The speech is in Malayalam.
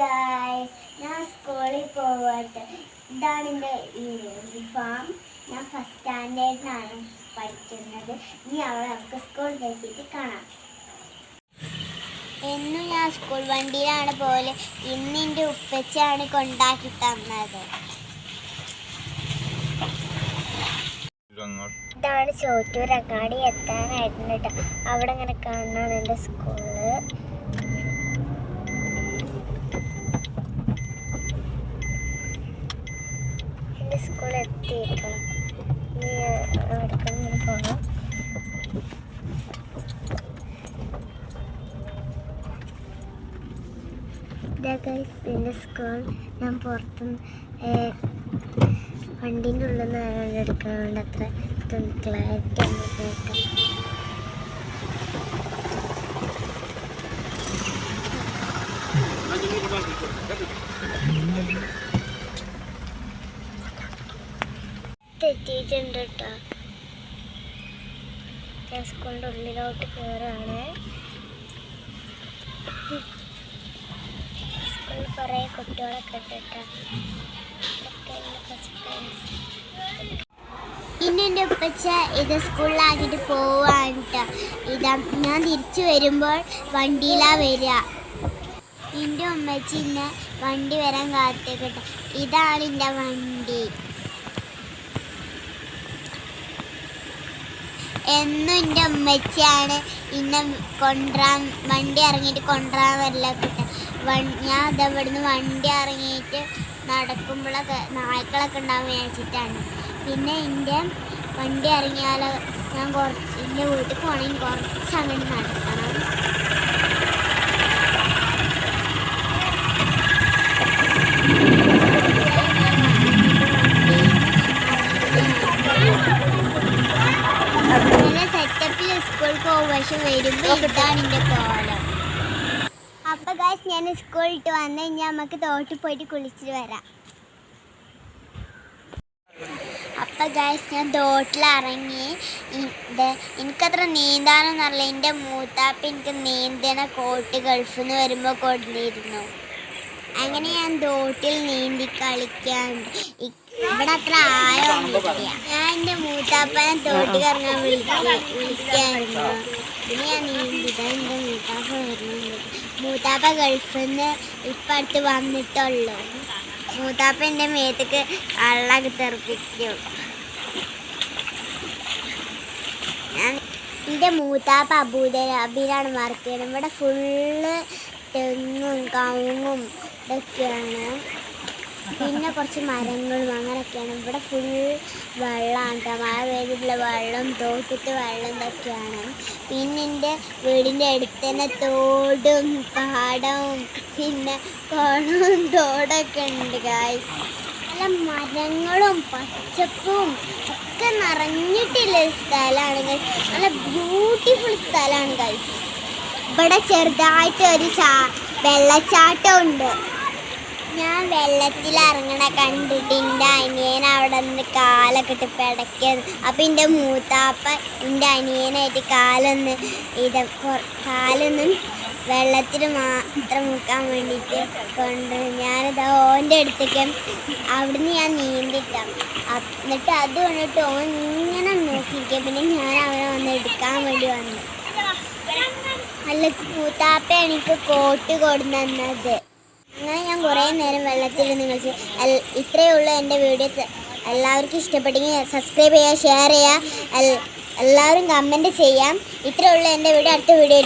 ഗായ്സ് ഞാൻ സ്കൂളിൽ പോവാട്ട് ഇതാണ് എന്റെ യൂണിഫോം ഞാൻ ഫസ്റ്റ് സ്റ്റാൻഡേർഡിനാണ് പഠിക്കുന്നത്. ഇനി അവിടെ നമുക്ക് സ്കൂളിൽ എത്തിയിട്ട് കാണാം. എന്നും ഞാൻ സ്കൂൾ വണ്ടിയിലാണ് പോലെ ഇന്ന് എന്റെ ഉപ്പച്ചയാണ് കൊണ്ടാക്കി തന്നത്. ഇതാണ് ചോറ്റൂർ അങ്ങാടി എത്താനായിരുന്നു കേട്ടോ. അവിടെ ഇങ്ങനെ കാണാൻ എന്റെ സ്കൂൾ എന്റെ സ്കൂൾ എത്തിയിട്ടോ ഇനി അവിടെ ഇങ്ങനെ പോകാം ഇതാ ഗൈസ് എന്റെ സ്കൂൾ ഞാൻ പുറത്തും വണ്ടീന്റെ ഉള്ളിൽ നിന്ന് എടുക്കാറുണ്ട് അത്ര ക്ലാരിറ്റി ഒന്നും കേട്ടോ തെറ്റിയിട്ടുണ്ട് കേട്ടോ. ഞാൻ സ്കൂളിന്റെ ഉള്ളിലോട്ട് കയറാണ് സ്കൂളിൽ കുറേ കുട്ടികളൊക്കെ ഉണ്ട് കേട്ടോ. ഇതൊക്കെ എന്റെ ഉപ്പച്ച ഇത് സ്കൂളിലാക്കിയിട്ട് പോവാണ് ട്ടോ. ഇതാ ഞാൻ തിരിച്ചു വരുമ്പോൾ വണ്ടിയിലാ വരിക. എന്റെ ഉമ്മച്ചി ഇന്ന് വണ്ടി വരാൻ കാത്തിക്കട്ടെ ഇതാണ് എന്റെ വണ്ടി. എന്നും എന്റെ ഉമ്മച്ചിയാണ്. ഇന്നെ കൊണ്ടുവരാൻ വണ്ടി ഇറങ്ങിയിട്ട് കൊണ്ടുവരാൻ വരലൊക്കെ ഞാൻ ഇവിടുന്ന് വണ്ടി ഇറങ്ങിയിട്ട് നടക്കുമ്പോഴൊക്കെ നായ്ക്കളൊക്കെ ഉണ്ടാകുമ്പോൾ വിചാരിച്ചിട്ടാണ്. പിന്നെ എന്റെ വണ്ടി ഇറങ്ങിയാൽ ഞാൻ കുറച്ച് എന്റെ വീട്ടിൽ പോകണമെങ്കിൽ കുറച്ച് അങ്ങോട്ട് നടക്കണം അങ്ങനെ സെറ്റപ്പിൽ സ്കൂളിൽ പോകും പക്ഷെ വരുമ്പോൾ ഇതാണ് എന്റെ കോലം അപ്പൊ ഗായ്സ് ഞാൻ സ്കൂളിൽ ഇട്ട് വന്നു കഴിഞ്ഞാൽ നമുക്ക് തോട്ടിൽ പോയിട്ട് കുളിച്ചിട്ട് വരാം. അപ്പം ഗായ്സ് ഞാൻ തോട്ടിലിറങ്ങി ഇത് എനിക്കത്ര നീന്താനൊന്നും അറിയില്ല. എന്റെ മൂത്താപ്പ എനിക്ക് നീന്തണ കോട്ട് ഗൾഫിൽ നിന്ന് വരുമ്പോൾ കൊണ്ടിരുന്നു അങ്ങനെ ഞാൻ തോട്ടിൽ നീന്തി കളിക്കാണ്ട് ഇവിടെ അത്ര ഞാൻ എന്റെ മൂത്താപ്പനെ തോട്ടി വിളിക്ക വിളിക്കായിരുന്നു. പിന്നെ ഞാൻ നീന്തിട്ട് എന്റെ മൂത്താപ്പ വരുന്നുണ്ട്. മൂത്താപ്പ ഗൾഫിൽ നിന്ന് ഇപ്പം അടുത്ത് വന്നിട്ടുള്ളൂ. മൂത്താപ്പ എന്റെ മേത്തേക്ക് വെള്ളമൊക്കെ തെറിപ്പിക്കും. ഞാൻ എന്റെ മൂത്താപ്പ അബൂദാബിയിലാണ് വർക്ക് ചെയ്യുന്നത്. ഇവിടെ ഫുള്ള് തെങ്ങും കവുങ്ങും ഇതൊക്കെയാണ്. പിന്നെ കുറച്ച് മരങ്ങളും അങ്ങനെയൊക്കെയാണ്. ഇവിടെ ഫുൾ വെള്ളമാണ് കേട്ടോ മഴ പെയ്തിട്ടുള്ള വെള്ളം തോട്ടിട്ട് വെള്ളം ഇതൊക്കെയാണ്. പിന്നെ എന്റെ വീടിന്റെ അടുത്ത് തന്നെ തോടും പാടവും പിന്നെ കുളവും തോടൊക്കെ ഉണ്ട് ഗായ്സ് നല്ല മരങ്ങളും പച്ചപ്പും ഒക്കെ നിറഞ്ഞിട്ടുള്ള സ്ഥലമാണ് ഗൈസ് നല്ല ബ്യൂട്ടിഫുൾ സ്ഥലമാണ് ഗൈസ് ഇവിടെ ചെറുതായിട്ട് ഒരു ചാ വെള്ളച്ചാട്ടം ഉണ്ട്. ഞാൻ വെള്ളത്തിൽ ഇറങ്ങണ കണ്ടിട്ട് എന്റെ അനിയൻ അവിടെ നിന്ന് കാലൊക്കെ ഇട്ട് പിടയ്ക്കുന്നത് അപ്പം എന്റെ മൂത്താപ്പ എന്റെ അനിയനായിട്ട് കാലൊന്ന് ഇത് കാലൊന്നും വെള്ളത്തിൽ മാത്രം മുക്കാൻ വേണ്ടിയിട്ട് കൊണ്ട് ഞാനിത് ഓന്റെ അടുത്തേക്ക് അവിടുന്ന് ഞാൻ നീന്തിട്ട. എന്നിട്ട് അത് വന്നിട്ട് ഓൻ ഇങ്ങനെ നോക്കിയിരിക്കുക പിന്നെ ഞാൻ അവനെ വന്ന് എടുക്കാൻ വേണ്ടി വന്നു. നല്ല മൂത്താപ്പ എനിക്ക് കോട്ട് കൊടുന്നത് അങ്ങനെ ഞാൻ കുറേ നേരം വെള്ളത്തിൽ നിങ്ങൾ ഇത്രയേ ഉള്ളൂ എന്റെ വീഡിയോ. എല്ലാവർക്കും ഇഷ്ടപ്പെട്ടെങ്കിൽ സബ്സ്ക്രൈബ് ചെയ്യുക ഷെയർ ചെയ്യുക. എല്ലാവരും കമന്റ് ചെയ്യാം. ഇത്രയേ ഉള്ളൂ എന്റെ വീഡിയോ അടുത്ത വീഡിയോ